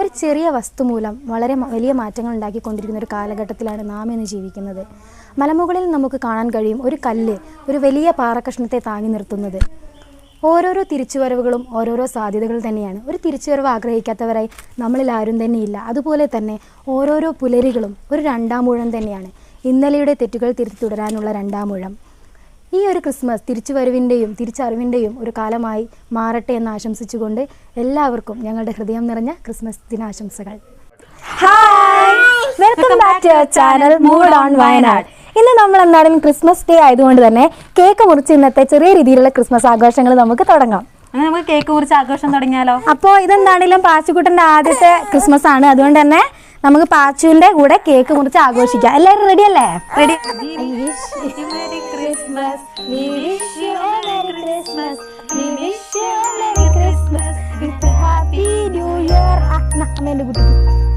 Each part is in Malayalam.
ഒരു ചെറിയ വസ്തു മൂലം വളരെ വലിയ മാറ്റങ്ങൾ ഉണ്ടാക്കിക്കൊണ്ടിരിക്കുന്ന ഒരു കാലഘട്ടത്തിലാണ് നാം ഇന്ന് ജീവിക്കുന്നത്. മലമുകളിൽ നമുക്ക് കാണാൻ കഴിയും ഒരു കല്ല് ഒരു വലിയ പാറക്കഷ്ണത്തെ താങ്ങി നിർത്തുന്നത്. ഓരോരോ തിരിച്ചുവരവുകളും ഓരോരോ സാധ്യതകൾ തന്നെയാണ്. ഒരു തിരിച്ചുവരവ് ആഗ്രഹിക്കാത്തവരായി നമ്മളിൽ ആരും തന്നെയില്ല. അതുപോലെ തന്നെ ഓരോരോ പുലരികളും ഒരു രണ്ടാമൂഴം തന്നെയാണ്. ഇന്നലെയുടെ തെറ്റുകൾ തിരുത്തി തുടരാനുള്ള രണ്ടാമൂഴം ഈ ഒരു ക്രിസ്മസ് തിരിച്ചുവരവിന്റെയും തിരിച്ചറിവിന്റെയും ഒരു കാലമായി മാറട്ടെ എന്ന് ആശംസിച്ചുകൊണ്ട് എല്ലാവർക്കും ഞങ്ങളുടെ ഹൃദയം നിറഞ്ഞ Christmas ദിനാശംസകൾ. Hi welcome back to channel mood on Wayanad ഇന്ന് നമ്മൾ എന്താണ് ക്രിസ്മസ് ഡേ ആയതുകൊണ്ട് തന്നെ കേക്ക് മുറിച്ച് ഇന്നത്തെ ചെറിയ രീതിയിലുള്ള ക്രിസ്മസ് ആഘോഷങ്ങൾ നമുക്ക് തുടങ്ങാം. നമുക്ക് കേക്ക് മുറിച്ച് ആഘോഷം തുടങ്ങിയാലോ? അപ്പോൾ ഇതെന്താണെങ്കിലും പാച്ചുക്കുട്ടന്റെ ആദ്യത്തെ ക്രിസ്മസ് ആണ്. അതുകൊണ്ട് തന്നെ നമുക്ക് പാച്ചുവിന്റെ കൂടെ കേക്ക് മുറിച്ച് ആഘോഷിക്കാം. എല്ലാവരും റെഡി അല്ലേ? Ready Christmas. We wish you a Merry Christmas. We wish you a Merry Christmas. With a Happy New Year. Ah, main.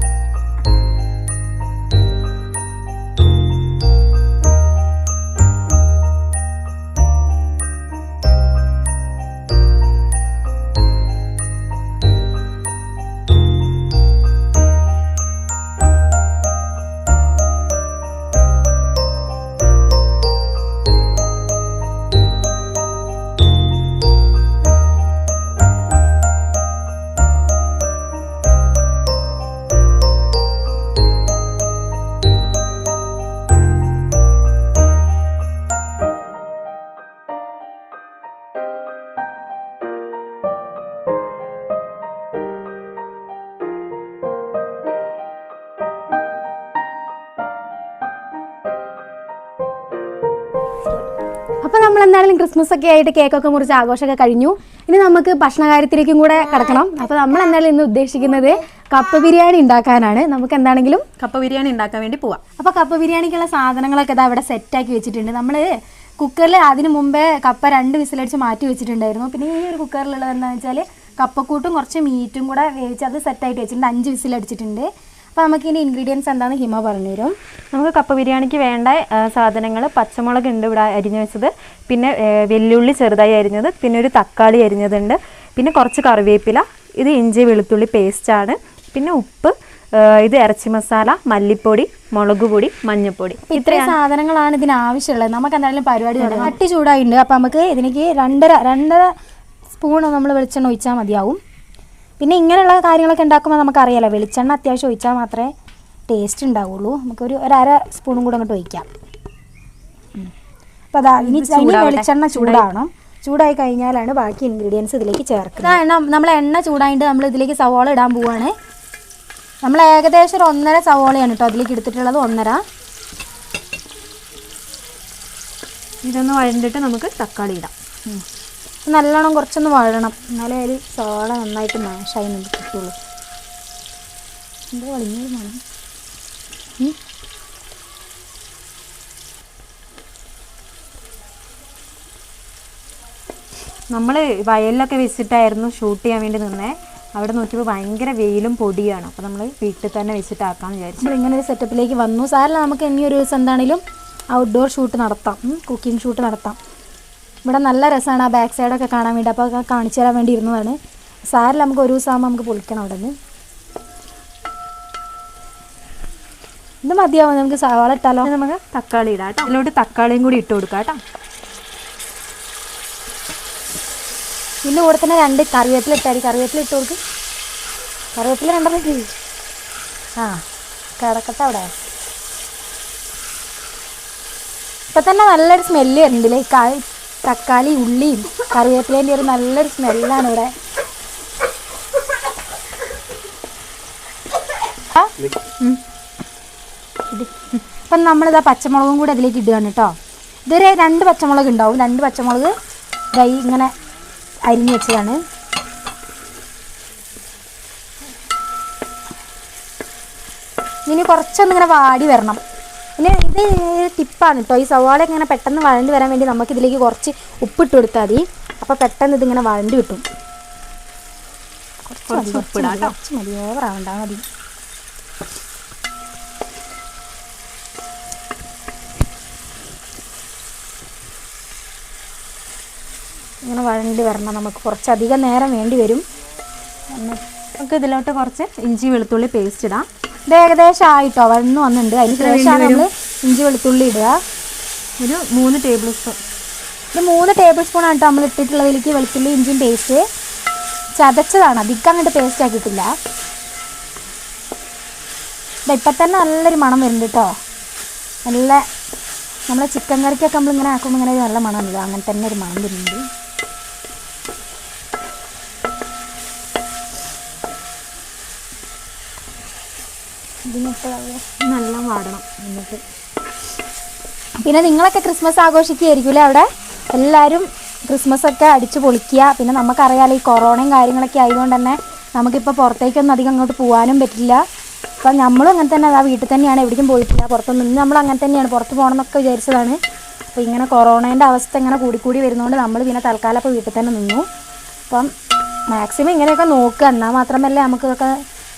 Christmas ഒക്കെ ആയിട്ട് കേക്കൊക്കെ മുറിച്ച് ആഘോഷമൊക്കെ കഴിഞ്ഞു. ഇനി നമുക്ക് ഭക്ഷണ കാര്യത്തിലേക്കും കൂടെ കിടക്കണം. അപ്പൊ നമ്മൾ എന്തായാലും ഇന്ന് ഉദ്ദേശിക്കുന്നത്? കപ്പ ബിരിയാണി ഉണ്ടാക്കാനാണ്. നമുക്ക് എന്താണെങ്കിലും കപ്പ ബിരിയാണി ഉണ്ടാക്കാൻ വേണ്ടി പോവാം. അപ്പോൾ കപ്പ ബിരിയാണിക്കുള്ള സാധനങ്ങളൊക്കെ ഇതാ ഇവിടെ സെറ്റാക്കി വെച്ചിട്ടുണ്ട്. നമ്മൾ കുക്കറിൽ അതിന് മുമ്പേ കപ്പ രണ്ട് വിസിലടിച്ച് മാറ്റി വെച്ചിട്ടുണ്ടായിരുന്നു. പിന്നെ ഈ ഒരു കുക്കറിലുള്ളത് എന്താണെന്ന് വെച്ചാൽ കപ്പക്കൂട്ടും കുറച്ച് മീറ്റും കൂടെ വേവിച്ച് അത് സെറ്റായിട്ട് വെച്ചിട്ടുണ്ട്. അഞ്ച് വിസിലടിച്ചിട്ടുണ്ട്. അപ്പോൾ നമുക്ക് ഇതിന്റെ ഇൻഗ്രീഡിയൻസ് എന്താണെന്ന് ഹിമ പറഞ്ഞുതരും. നമുക്ക് കപ്പ ബിരിയാണിക്ക് വേണ്ട സാധനങ്ങൾ പച്ചമുളക് ഉണ്ട് ഇവിടെ അരിഞ്ഞു വെച്ചത്. പിന്നെ വെല്ലുള്ളി ചെറുതായി അരിഞ്ഞത്. പിന്നെ ഒരു തക്കാളി അരിഞ്ഞതുണ്ട്. പിന്നെ കുറച്ച് കറിവേപ്പില. ഇത് ഇഞ്ചി വെളുത്തുള്ളി പേസ്റ്റാണ് പിന്നെ ഉപ്പ് ഇത് ഇറച്ചി മസാല മല്ലിപ്പൊടി മുളക് പൊടി മഞ്ഞൾപ്പൊടി ഇത്രയും സാധനങ്ങളാണ് ഇതിന് ആവശ്യമുള്ളത്. നമുക്ക് എന്തായാലും പരിപാടി കട്ടി ചൂടായിട്ടുണ്ട്. അപ്പം നമുക്ക് ഇതിലേക്ക് രണ്ടര രണ്ടര സ്പൂൺ നമ്മൾ വെളിച്ചെണ്ണ ഒഴിച്ചാൽ മതിയാവും. പിന്നെ ഇങ്ങനെയുള്ള കാര്യങ്ങളൊക്കെ ഉണ്ടാക്കുമ്പോൾ നമുക്കറിയാലോ വെളിച്ചെണ്ണ അത്യാവശ്യം ഒഴിച്ചാൽ മാത്രമേ ടേസ്റ്റ് ഉണ്ടാവുള്ളൂ. നമുക്കൊരു ഒരു അര സ്പൂണും കൂടെ അങ്ങോട്ട് ഒഴിക്കാം. അപ്പോൾ അതാ ഇനി വെളിച്ചെണ്ണ ചൂടാവണം. ചൂടായി കഴിഞ്ഞാലാണ് ബാക്കി ഇൻഗ്രീഡിയൻസ് ഇതിലേക്ക് ചേർക്കുന്നത്. എണ്ണ നമ്മൾ എണ്ണ ചൂടായിട്ട് നമ്മൾ ഇതിലേക്ക് സവോള ഇടാൻ പോവുകയാണ് നമ്മൾ ഏകദേശം ഒരു ഒന്നര സവോളയാണ് കേട്ടോ അതിലേക്ക് എടുത്തിട്ടുള്ളത് ഒന്നര. ഇതൊന്ന് വഴണ്ടിട്ട് നമുക്ക് തക്കാളി ഇടാം. നല്ലോണം കുറച്ചൊന്ന് വഴണം. എന്നാലേ അതിൽ ചോള നന്നായിട്ട് മാഷായി നമുക്ക് കിട്ടുള്ളൂ. എന്താ വളിഞ്ഞൊരു മണം ഉം. നമ്മൾ വയലിലൊക്കെ വെച്ചിട്ടായിരുന്നു ഷൂട്ട് ചെയ്യാൻ വേണ്ടി നിന്നേ. അവിടെ നോക്കിയപ്പോൾ ഭയങ്കര വെയിലും പൊടിയാണ്. അപ്പോൾ നമ്മൾ വീട്ടിൽ തന്നെ വെച്ചിട്ടാക്കാമെന്ന് വിചാരിച്ചു. ഇങ്ങനെ ഒരു സെറ്റപ്പിലേക്ക് വന്നു. സാറിന് നമുക്ക് ഇനി ഒരു ദിവസം എന്താണെങ്കിലും ഔട്ട്ഡോർ ഷൂട്ട് നടത്താം. കുക്കിംഗ് ഷൂട്ട് നടത്താം. ഇവിടെ നല്ല രസമാണ് ആ ബാക്ക് സൈഡൊക്കെ കാണാൻ വേണ്ടി. അപ്പോൾ അതൊക്കെ കാണിച്ചു തരാൻ വേണ്ടി ഇരുന്നതാണ്. സാരിൽ നമുക്ക് ഒരു ദിവസം ആകുമ്പോൾ നമുക്ക് പൊളിക്കണം അവിടെ നിന്ന് ഇത് മതിയാവും? നമുക്ക് സവാള ഇട്ടാലോ? നമുക്ക് തക്കാളി ഇടാം കേട്ടോ. അതിലോട്ട് തക്കാളിയും കൂടി ഇട്ട് കൊടുക്കാം കേട്ടോ. ഇതിന്റെ കൂടെ തന്നെ രണ്ട് കറിവേപ്പില ഇട്ടാൽ കറിവേപ്പില ഇട്ട് കൊടുക്കും. കറിവേപ്പില രണ്ടെണ്ണം ആ കിടക്കട്ടെ അവിടെ. ഇപ്പം തന്നെ നല്ലൊരു സ്മെല്ല് വരുന്നുണ്ടല്ലേ ഈ തക്കാളി ഉള്ളിയും കറിവേപ്പിലേന്റെ ഒരു നല്ലൊരു സ്മെല്ലാണ് ഇവിടെ. ഇപ്പം നമ്മളിതാ പച്ചമുളകും കൂടി അതിലേക്ക് ഇടുകയാണ് കേട്ടോ. ഇതൊരു രണ്ട് പച്ചമുളക് ഉണ്ടാവും. രണ്ട് പച്ചമുളക് ദൈ ഇങ്ങനെ അരിഞ്ഞ് വെച്ചതാണ്. ഇനി കുറച്ചൊന്നിങ്ങനെ വാടി വരണം. ഇനി ഇത് ടിപ്പാണ് കേട്ടോ ഈ സവാള ഇങ്ങനെ പെട്ടെന്ന് വഴണ്ടി വരാൻ വേണ്ടി നമുക്ക് ഇതിലേക്ക് കുറച്ച് ഉപ്പിട്ട് കൊടുത്താൽ മതി. അപ്പോൾ പെട്ടെന്ന് ഇതിങ്ങനെ വഴണ്ടി കിട്ടും. കുറച്ച് മതി, കുറച്ച് മതി, കുറച്ച് മതി. ഓവറാവണ്ട മതി. ഇങ്ങനെ വഴണ്ടി വരണം. നമുക്ക് കുറച്ചധികം നേരം വേണ്ടി വരും. നമുക്ക് ഇതിലോട്ട് കുറച്ച് ഇഞ്ചി വെളുത്തുള്ളി പേസ്റ്റ് ഇടാം. ഇത് ഏകദേശം ആയിട്ടോ? വന്ന് വന്നിട്ടുണ്ട്. അതിന് ശേഷമാണ് നമ്മൾ ഇഞ്ചി വെളുത്തുള്ളി ഇടുക. ഒരു മൂന്ന് ടേബിൾ സ്പൂൺ ഇത് മൂന്ന് ടേബിൾ സ്പൂൺ ആണ് നമ്മൾ ഇട്ടിട്ടുള്ളതിലേക്ക് വെളുത്തുള്ളി ഇഞ്ചിയും പേസ്റ്റ് ചതച്ചതാണ്. അധികം അങ്ങോട്ട് പേസ്റ്റ് ആക്കിയിട്ടില്ല. ഇപ്പം തന്നെ നല്ലൊരു മണം വരുന്നുണ്ട് കേട്ടോ നല്ല നമ്മളെ ചിക്കൻ കറിക്കൊക്കെ നമ്മളിങ്ങനെ ആക്കുമ്പോൾ ഇങ്ങനെ നല്ല മണം വരുന്നത് അങ്ങനെ തന്നെ ഒരു മണം വരുന്നുണ്ട്. നല്ല വാടണം. എന്നിട്ട് പിന്നെ നിങ്ങളൊക്കെ ക്രിസ്മസ് ആഘോഷിക്കുകയായിരിക്കുമല്ലേ അവിടെ? എല്ലാവരും ക്രിസ്മസ് ഒക്കെ അടിച്ചു പൊളിക്കുക. പിന്നെ നമുക്കറിയാലോ ഈ കൊറോണയും കാര്യങ്ങളൊക്കെ ആയതുകൊണ്ട് തന്നെ നമുക്കിപ്പോൾ പുറത്തേക്കൊന്നും അധികം അങ്ങോട്ട് പോകാനും പറ്റില്ല. അപ്പം നമ്മളും അങ്ങനെ തന്നെ ആ വീട്ടിൽ തന്നെയാണ് എവിടേക്കും പോയിട്ടില്ല. പുറത്തൊന്നും ഇന്ന് നമ്മൾ അങ്ങനെ തന്നെയാണ്. പുറത്ത് പോകണം എന്നൊക്കെ വിചാരിച്ചതാണ്. അപ്പോൾ ഇങ്ങനെ കൊറോണേന്റെ അവസ്ഥ ഇങ്ങനെ കൂടിക്കൂടി വരുന്നതുകൊണ്ട് നമ്മൾ പിന്നെ തൽക്കാലം അപ്പോൾ വീട്ടിൽ തന്നെ നിന്നു. അപ്പം മാക്സിമം ഇങ്ങനെയൊക്കെ നോക്കുക. എന്നാൽ മാത്രമല്ലേ നമുക്ക് ഇതൊക്കെ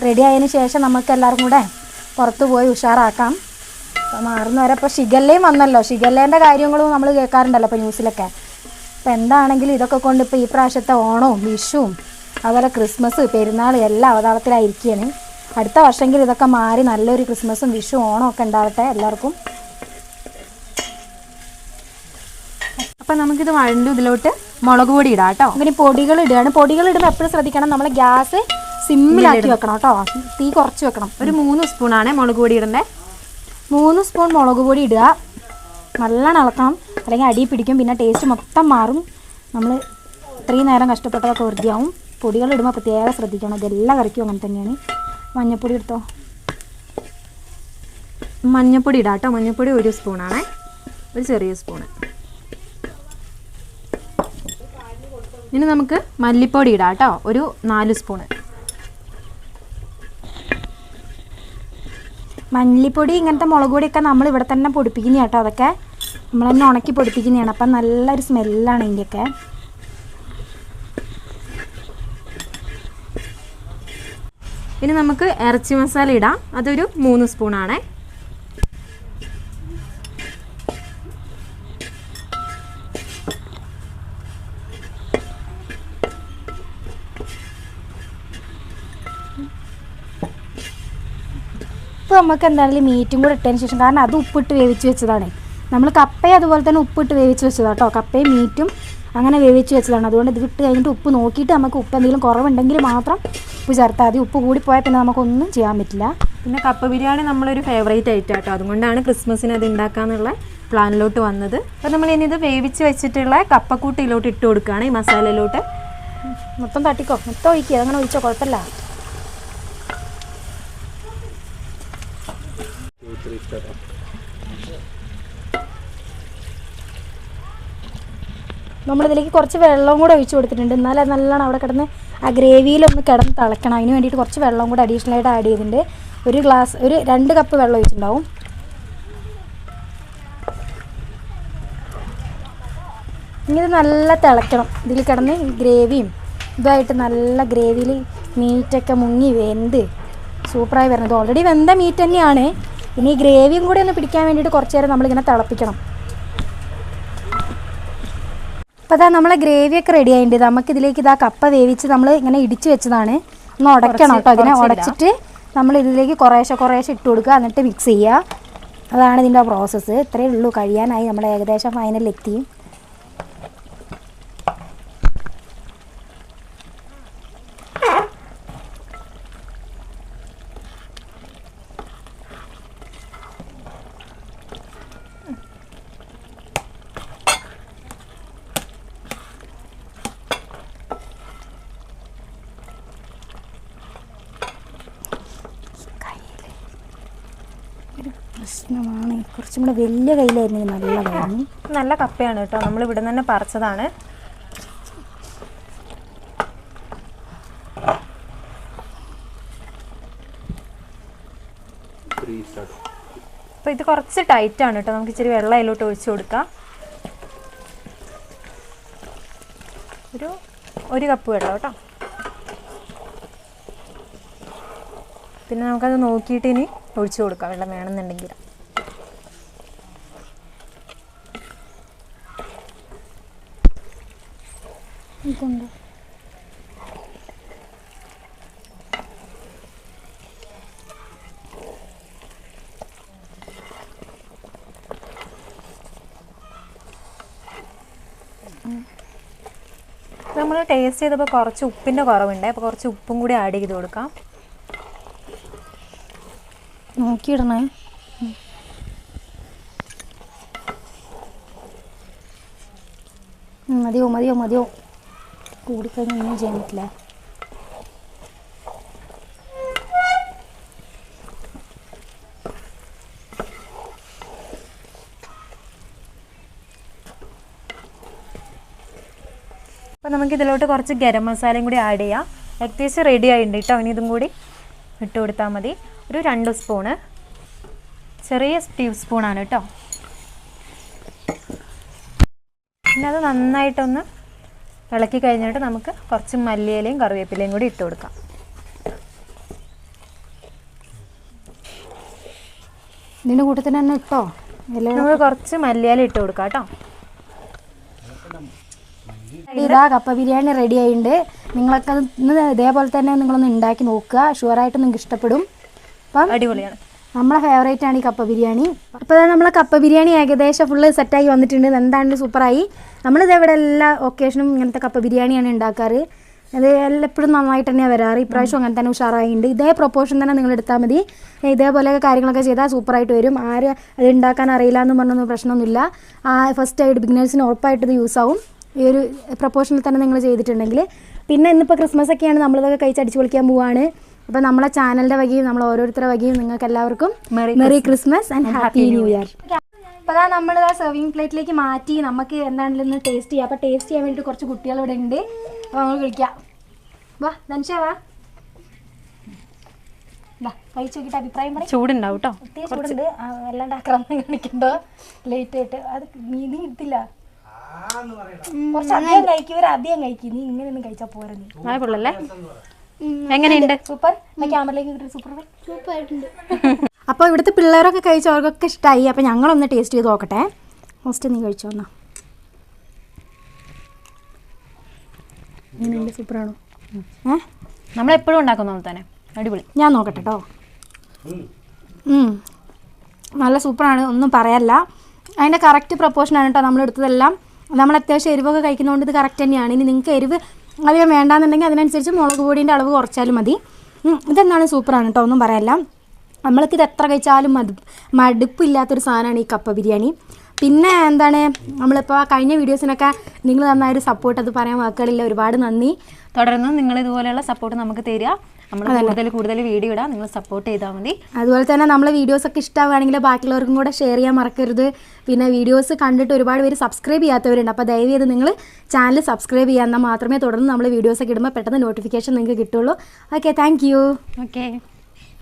റെഡി ആയതിനു ശേഷം നമുക്ക് എല്ലാവരും കൂടെ പുറത്ത് പോയി ഉഷാറാക്കാം. മാറുന്ന വരെ ഇപ്പോൾ ഷിഗല്ലയും വന്നല്ലോ. ഷിഗല്ലേന്റെ കാര്യങ്ങളും നമ്മൾ കേൾക്കാറുണ്ടല്ലോ ഇപ്പോൾ ന്യൂസിലൊക്കെ. അപ്പോൾ എന്താണെങ്കിലും ഇതൊക്കെ കൊണ്ട് ഇപ്പോൾ ഈ പ്രാവശ്യത്തെ ഓണവും വിഷുവും അതുപോലെ ക്രിസ്മസ് പെരുന്നാൾ എല്ലാം അവതാളത്തിലായിരിക്കുകയാണ് അടുത്ത വർഷമെങ്കിലും ഇതൊക്കെ മാറി നല്ലൊരു ക്രിസ്മസും വിഷു ഓണവും ഒക്കെ ഉണ്ടാവട്ടെ എല്ലാവർക്കും. അപ്പം നമുക്കിത് വഴണ്ടു ഇതിലോട്ട് മുളക് പൊടി ഇടാം കേട്ടോ. അങ്ങനെ പൊടികൾ ഇടുകയാണ്. പൊടികൾ ഇടുമ്പോൾ എപ്പോഴും ശ്രദ്ധിക്കണം. നമ്മൾ ഗ്യാസ് സിമ്മിലാക്കി വെക്കണം കേട്ടോ. തീ കുറച്ച് വെക്കണം. ഒരു മൂന്ന് സ്പൂണാണ് മുളക് പൊടി ഇടണ്ടേ. മൂന്ന് സ്പൂൺ മുളക് പൊടി ഇടുക. നല്ലോണം ഇളക്കണം. അല്ലെങ്കിൽ അടി പിടിക്കും. പിന്നെ ടേസ്റ്റ് മൊത്തം മാറും. നമ്മൾ ഇത്രയും നേരം കഷ്ടപ്പെട്ടതൊക്കെ വൃത്തിയാവും. പൊടികൾ ഇടുമ്പോൾ പ്രത്യേകം ശ്രദ്ധിക്കണം. ഇതെല്ലാം കറിക്കും അങ്ങനെ തന്നെയാണ്. മഞ്ഞൾപ്പൊടി എടുത്തോ? മഞ്ഞപ്പൊടി ഇടാം കേട്ടോ. മഞ്ഞപ്പൊടി ഒരു സ്പൂണാണേ. ഒരു ചെറിയ സ്പൂണ്. ഇനി നമുക്ക് മല്ലിപ്പൊടി ഇടാം കേട്ടോ. ഒരു നാല് സ്പൂണ്. മല്ലിപ്പൊടി ഇങ്ങനത്തെ മുളക് പൊടിയൊക്കെ നമ്മൾ ഇവിടെ തന്നെ പൊടിപ്പിക്കുന്ന കേട്ടോ അതൊക്കെ. നമ്മൾ തന്നെ ഉണക്കി പൊടിപ്പിക്കുന്നതാണ്. അപ്പം നല്ലൊരു സ്മെല്ലാണ് ഇതിന്റെയൊക്കെ. ഇനി നമുക്ക് ഇറച്ചി മസാല ഇടാം. അതൊരു മൂന്ന് സ്പൂണാണേ നമുക്ക് എന്തായാലും മീറ്റും കൂടെ ഇട്ടതിന് ശേഷം കാരണം അത് ഉപ്പിട്ട് വേവിച്ച് വെച്ചതാണ്. നമ്മൾ കപ്പയും അതുപോലെ തന്നെ ഉപ്പിട്ട് വേവിച്ച് വെച്ചതാണ് കേട്ടോ കപ്പയും മീറ്റും അങ്ങനെ വേവിച്ച് വെച്ചതാണ്. അതുകൊണ്ട് ഇത് ഇട്ട് കഴിഞ്ഞിട്ട് ഉപ്പ് നോക്കിയിട്ട് നമുക്ക് ഉപ്പ് എന്തെങ്കിലും കുറവുണ്ടെങ്കിൽ മാത്രം ഉപ്പ് ചേർത്താൽ മതി. ഉപ്പ് കൂടിപ്പോയാൽ പിന്നെ നമുക്കൊന്നും ചെയ്യാൻ പറ്റില്ല. പിന്നെ കപ്പ ബിരിയാണി നമ്മളൊരു ഫേവറേറ്റ് ആയിട്ട് കേട്ടോ അതുകൊണ്ടാണ് ക്രിസ്മസിന് അത് ഉണ്ടാക്കാന്നുള്ള പ്ലാനിലോട്ട് വന്നത്. അപ്പോൾ നമ്മൾ ഇനി ഇത് വേവിച്ച് വെച്ചിട്ടുള്ള കപ്പക്കൂട്ടിലോട്ട് ഇട്ട് കൊടുക്കുകയാണ് ഈ മസാലയിലോട്ട്. മൊത്തം തട്ടിക്കോ? മൊത്തം ഒഴിക്കുക അങ്ങനെ ഒഴിച്ചോ? കുഴപ്പമില്ല. നമ്മളിതിലേക്ക് കുറച്ച് വെള്ളം കൂടെ ഒഴിച്ച് കൊടുത്തിട്ടുണ്ട്. എന്നാലേ നല്ലോണം അവിടെ കിടന്ന് ആ ഗ്രേവിയിലൊന്ന് കിടന്ന് തിളക്കണം. അതിന് വേണ്ടിയിട്ട് കുറച്ച് വെള്ളം കൂടെ അഡീഷണലായിട്ട് ആഡ് ചെയ്തിട്ടുണ്ട്. ഒരു ഗ്ലാസ് ഒരു രണ്ട് കപ്പ് വെള്ളം ഒഴിച്ചിട്ടുണ്ടാവും. ഇനി ഇത് നല്ല തിളക്കണം. ഇതിൽ കിടന്ന് ഗ്രേവിയും ഇതായിട്ട് നല്ല ഗ്രേവിയിൽ മീറ്റൊക്കെ മുങ്ങി വെന്ത്. സൂപ്പറായി വരുന്നത്. ഓൾറെഡി വെന്ത മീറ്റ് തന്നെയാണ്. ഇനി ഈ ഗ്രേവിയും കൂടി ഒന്ന് പിടിക്കാൻ വേണ്ടിയിട്ട് കുറച്ച് നേരം നമ്മളിങ്ങനെ തിളപ്പിക്കണം. അപ്പോൾ അതാ നമ്മളെ ഗ്രേവിയൊക്കെ റെഡി ആയിട്ടുണ്ട്. നമുക്കിതിലേക്ക് ഇതാ കപ്പ വേവിച്ച് നമ്മൾ ഇങ്ങനെ ഇടിച്ച് വെച്ചതാണ്. ഒന്ന് ഉടയ്ക്കണം കേട്ടോ അതിനെ ഉടച്ചിട്ട് നമ്മൾ ഇതിലേക്ക് കുറേശ്ശെ കുറേശ്ശെ ഇട്ട് കൊടുക്കുക. എന്നിട്ട് മിക്സ് ചെയ്യുക. അതാണ് ഇതിന്റെ പ്രോസസ്സ് ഇത്രയേ ഉള്ളൂ. കഴിയാനായി. നമ്മൾ ഏകദേശം ഫൈനലിലെത്തി ഒരു പ്രശ്നമാണ്. കുറച്ചും കൂടെ വലിയ കയ്യിലായിരുന്നു നല്ല നല്ല കപ്പയാണ് കേട്ടോ. നമ്മൾ ഇവിടെ തന്നെ പറിച്ചതാണ്. അപ്പോൾ ഇത് കുറച്ച് ടൈറ്റ് ആണ് കേട്ടോ. നമുക്ക് ഇച്ചിരി വെള്ളം അതിലോട്ട് ഒഴിച്ചു കൊടുക്കാം. ഒരു ഒരു കപ്പ് വെള്ളം കേട്ടോ. പിന്നെ നമുക്കത് നോക്കിയിട്ട് ഇനി ഒഴിച്ചു കൊടുക്കാം. വെള്ളം വേണമെന്നുണ്ടെങ്കിൽ. എനിക്കുണ്ട് നമ്മൾ ടേസ്റ്റ് ചെയ്തപ്പോൾ കുറച്ച് ഉപ്പിന്റെ കുറവുണ്ട്. അപ്പോൾ കുറച്ച് ഉപ്പും കൂടി ആഡ് ചെയ്ത് കൊടുക്കാം. നോക്കിയിടണേ. മതിയോ മതിയോ മതിയോ. കൂടിക്കഴിഞ്ഞാൽ ഒന്നും ചെയ്യാൻ പറ്റില്ല അപ്പോൾ നമുക്ക് ഇതിലോട്ട് കുറച്ച് ഗരം മസാലയും കൂടി ആഡ് ചെയ്യാം. ഏകദേശം റെഡി ആയിട്ടുണ്ട് കേട്ടോ. ഇനി ഇതും കൂടി ഇട്ട് കൊടുത്താൽ മതി. ഒരു രണ്ട് സ്പൂണ് ചെറിയ ടീ സ്പൂണാണ് കേട്ടോ. പിന്നെ അത് നന്നായിട്ടൊന്ന് ഇളക്കി കഴിഞ്ഞിട്ട് നമുക്ക് കുറച്ച് മല്ലിയിലയും കറിവേപ്പിലയും കൂടി ഇട്ട് കൊടുക്കാം. ഇതിന്റെ കൂട്ടത്തിൽ തന്നെ ഇട്ടോ? നമ്മൾ കുറച്ച് മല്ലിയില ഇട്ട് കൊടുക്കാം കേട്ടോ. ഇതാ കപ്പ ബിരിയാണി റെഡി ആയിട്ടുണ്ട്. നിങ്ങളൊക്കെ ഇതേപോലെ തന്നെ നിങ്ങളൊന്ന് ഉണ്ടാക്കി നോക്കുക. ഷുവറായിട്ട് നിങ്ങൾക്ക് ഇഷ്ടപ്പെടും. അപ്പം അടിപൊളിയാണ്. നമ്മളെ ഫേവറേറ്റ് ആണ് ഈ കപ്പ ബിരിയാണി. അപ്പോൾ നമ്മളെ കപ്പ ബിരിയാണി ഏകദേശം ഫുള്ള് സെറ്റായി വന്നിട്ടുണ്ട്. എന്താണ് സൂപ്പറായി. നമ്മളിത് ഇവിടെ എല്ലാ ഒക്കേഷനും ഇങ്ങനത്തെ കപ്പ ബിരിയാണിയാണ് ഉണ്ടാക്കാറ് അത് എപ്പോഴും നന്നായിട്ട് തന്നെയാണ് വരാറ്. ഇപ്രാവശ്യം അങ്ങനെ തന്നെ ഉഷാറായിട്ടുണ്ട് ഇതേ പ്രൊപ്പോർഷൻ തന്നെ നിങ്ങൾ എടുത്താൽ മതി. ഇതേപോലെയൊക്കെ കാര്യങ്ങളൊക്കെ ചെയ്താൽ സൂപ്പറായിട്ട് വരും. ആര് അത് ഉണ്ടാക്കാൻ അറിയില്ല എന്ന് പറഞ്ഞൊന്നും പ്രശ്നമൊന്നുമില്ല. ആ ഫസ്റ്റ് ആയിട്ട് ബിഗിനേഴ്സിന് ഉറപ്പായിട്ട് ഇത് യൂസ് ആവും. ഈ ഒരു പ്രൊപ്പോർഷനിൽ തന്നെ നിങ്ങൾ ചെയ്തിട്ടുണ്ടെങ്കിൽ. പിന്നെ ഇന്നിപ്പോൾ ക്രിസ്മസ് ഒക്കെയാണ്. നമ്മളിതൊക്കെ കഴിച്ച് അടിച്ചു പൊളിക്കാൻ പോവാണ്. അപ്പോൾ നമ്മളെ ചാനലിന്റെ വകയും നമ്മൾ ഓരോരുത്തരുടെ വകയും നിങ്ങൾക്ക് എല്ലാവർക്കും merry Christmas and happy new year അപ്പോൾ അതാ നമ്മൾ ആ സെർവിങ് പ്ലേറ്റിലേക്ക് മാറ്റി നമുക്ക് എന്താണെങ്കിലും ഒന്ന് ടേസ്റ്റ് ചെയ്യാം. അപ്പോൾ ടേസ്റ്റ് ചെയ്യാൻ വേണ്ടിയിട്ട് കുറച്ച് കുട്ടികൾ ഇവിടെ ഉണ്ട്. അപ്പോൾ നമ്മൾ വിളിക്കാം. വാ ധനുഷ വാ. വാ കഴിച്ച് നോക്കിയിട്ട് അഭിപ്രായം പറയും. ചൂടുണ്ടാവും കേട്ടോ ഒത്തിരി ചൂടുണ്ട്. ആ, വല്ലാണ്ട് ആക്രമണം കാണിക്കണ്ടോ? ലേറ്റ് ആയിട്ട്. അത് നീ ഇട്ടില്ല കുറച്ച് അധികം കഴിക്കും. ഇവർ അധികം കഴിക്കും. നീ ഇങ്ങനെ ഒന്നും കഴിച്ചാൽ പോരാ നീ. എങ്ങനെയുണ്ട്? സൂപ്പർ. ക്യാമറയിലേക്ക് കിട്ടും സൂപ്പർ അപ്പോൾ ഇവിടുത്തെ പിള്ളേരൊക്കെ കഴിച്ചു അവർക്കൊക്കെ ഇഷ്ടമായി അപ്പോൾ ഞങ്ങളൊന്ന് ടേസ്റ്റ് ചെയ്ത് നോക്കട്ടെ. ഫസ്റ്റ് നീ കഴിച്ചു വന്നാ എങ്ങനെയുണ്ട് സൂപ്പറാണോ? ഏ? നമ്മളെപ്പോഴും ഉണ്ടാക്കുന്ന പോലെ തന്നെ. അടിപൊളി. ഞാൻ നോക്കട്ടെ കേട്ടോ നല്ല സൂപ്പറാണ്. ഒന്നും പറയല്ല. അതിന്റെ കറക്റ്റ് പ്രപ്പോർഷനാണ് കേട്ടോ നമ്മൾ എടുത്തതെല്ലാം. നമ്മൾ അത്യാവശ്യം എരിവൊക്കെ കഴിക്കുന്നതുകൊണ്ട് ഇത് കറക്റ്റ് തന്നെയാണ്. ഇനി നിങ്ങൾക്ക് എരിവ് അധികം വേണ്ടാന്നുണ്ടെങ്കിൽ അതിനനുസരിച്ച് മുളക് പൊടിന്റെ അളവ് കുറച്ചാലും മതി. ഉം, ഇതെന്താണ് സൂപ്പറാണ് കേട്ടോ ഒന്നും പറയാനില്ല നമ്മൾക്ക് ഇത് എത്ര കഴിച്ചാലും മതി മടുപ്പില്ലാത്തൊരു സാധനമാണ് ഈ കപ്പ ബിരിയാണി. പിന്നെ എന്താണ് നമ്മളിപ്പോൾ കഴിഞ്ഞ വീഡിയോസിനൊക്കെ നിങ്ങൾ തന്നായൊരു സപ്പോർട്ട് അത് പറയാൻ വാക്കുകളില്ല ഒരുപാട് നന്ദി. തുടർന്ന് നിങ്ങൾ ഇതുപോലെയുള്ള സപ്പോർട്ട് നമുക്ക് തരിക. നമ്മൾ കൂടുതൽ കൂടുതൽ വീഡിയോ ഇടാം. നിങ്ങൾ സപ്പോർട്ട് ചെയ്താൽ മതി. അതുപോലെ തന്നെ നമ്മളെ വീഡിയോസ് ഒക്കെ ഇഷ്ടമാവുകയാണെങ്കിൽ ബാക്കിയുള്ളവർക്കും കൂടെ ഷെയർ ചെയ്യാൻ മറക്കരുത്. പിന്നെ വീഡിയോസ് കണ്ടിട്ട് ഒരുപാട് പേര് സബ്സ്ക്രൈബ് ചെയ്യാത്തവരുണ്ട്. അപ്പോൾ ദയവ് ചെയ്ത് നിങ്ങൾ ചാനൽ സബ്സ്ക്രൈബ് ചെയ്യാൻ മാത്രമേ തുടർന്ന് നമ്മൾ വീഡിയോസ് ഒക്കെ ഇടുമ്പോൾ പെട്ടെന്ന് നോട്ടിഫിക്കേഷൻ നിങ്ങൾക്ക് കിട്ടുള്ളൂ. Okay thank you okay